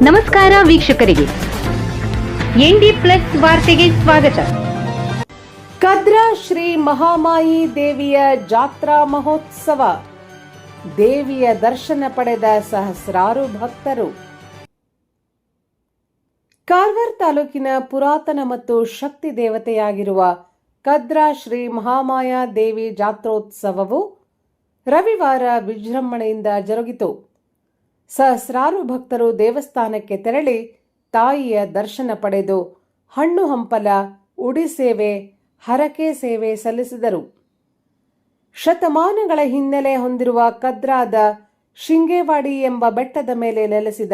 ನಮಸ್ಕಾರ ವೀಕ್ಷಕರಿಗೆ. ND plus ವಾರ್ತೆಗೆ ಸ್ವಾಗತ. ಕದ್ರ ಶ್ರೀ ಮಹಾಮಾಯಿ ದೇವಿಯ ಜಾತ್ರಾ ಮಹೋತ್ಸವ. ದೇವಿಯ ದರ್ಶನ ಪಡೆದ ಸಹಸ್ರಾರು ಭಕ್ತರು. ಕಾರವಾರ ತಾಲೂಕಿನ ಪುರಾತನ ಮತ್ತು ಶಕ್ತಿ ದೇವತೆಯಾಗಿರುವ ಕದ್ರಾ ಶ್ರೀ ಮಹಾಮಾಯಾ ದೇವಿ ಜಾತ್ರೋತ್ಸವವು ರವಿವಾರ ವಿಜೃಂಭಣೆಯಿಂದ ಜರುಗಿತು. ಸಹಸ್ರಾರು ಭಕ್ತರು ದೇವಸ್ಥಾನಕ್ಕೆ ತೆರಳಿ ತಾಯಿಯ ದರ್ಶನ ಪಡೆದು ಹಣ್ಣು ಹಂಪಲ, ಉಡಿ ಸೇವೆ, ಹರಕೆ ಸೇವೆ ಸಲ್ಲಿಸಿದರು. ಶತಮಾನಗಳ ಹಿನ್ನೆಲೆ ಹೊಂದಿರುವ ಕದ್ರಾದ ಶಿಂಗೇವಾಡಿ ಎಂಬ ಬೆಟ್ಟದ ಮೇಲೆ ನೆಲೆಸಿದ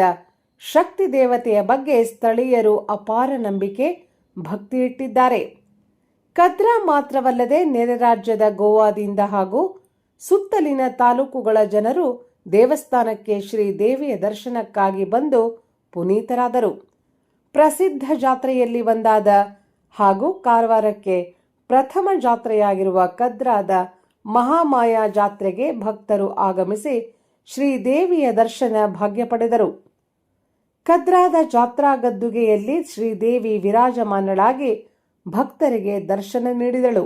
ಶಕ್ತಿ ದೇವತೆಯ ಬಗ್ಗೆ ಸ್ಥಳೀಯರು ಅಪಾರ ನಂಬಿಕೆ, ಭಕ್ತಿ ಇಟ್ಟಿದ್ದಾರೆ. ಕದ್ರಾ ಮಾತ್ರವಲ್ಲದೆ ನೆರೆ ರಾಜ್ಯದ ಗೋವಾದಿಂದ ಹಾಗೂ ಸುತ್ತಲಿನ ತಾಲೂಕುಗಳ ಜನರು ದೇವಸ್ಥಾನಕ್ಕೆ ಶ್ರೀ ದೇವಿಯ ದರ್ಶನಕ್ಕಾಗಿ ಬಂದು ಪುನೀತರಾದರು. ಪ್ರಸಿದ್ಧ ಜಾತ್ರೆಯಲ್ಲಿ ಒಂದಾದ ಹಾಗೂ ಕಾರವಾರಕ್ಕೆ ಪ್ರಥಮ ಜಾತ್ರೆಯಾಗಿರುವ ಕದ್ರಾದ ಮಹಾಮಾಯಾ ಜಾತ್ರೆಗೆ ಭಕ್ತರು ಆಗಮಿಸಿ ಶ್ರೀದೇವಿಯ ದರ್ಶನ ಭಾಗ್ಯ ಪಡೆದರು. ಕದ್ರಾದ ಜಾತ್ರಾ ಗದ್ದುಗೆಯಲ್ಲಿ ಶ್ರೀದೇವಿ ವಿರಾಜಮಾನಳಾಗಿ ಭಕ್ತರಿಗೆ ದರ್ಶನ ನೀಡಿದಳು.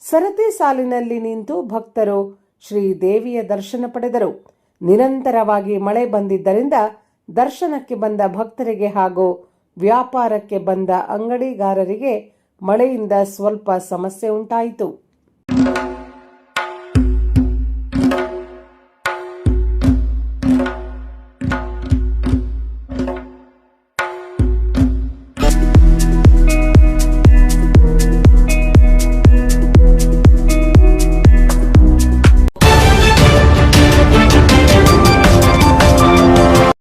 ಸರತಿ ಸಾಲಿನಲ್ಲಿ ನಿಂತು ಭಕ್ತರು ಶ್ರೀದೇವಿಯ ದರ್ಶನ ಪಡೆದರು. ನಿರಂತರವಾಗಿ ಮಳೆ ಬಂದಿದ್ದರಿಂದ ದರ್ಶನಕ್ಕೆ ಬಂದ ಭಕ್ತರಿಗೆ ಹಾಗೂ ವ್ಯಾಪಾರಕ್ಕೆ ಬಂದ ಅಂಗಡಿಗಾರರಿಗೆ ಮಳೆಯಿಂದ ಸ್ವಲ್ಪ ಸಮಸ್ಯೆ ಉಂಟಾಯಿತು.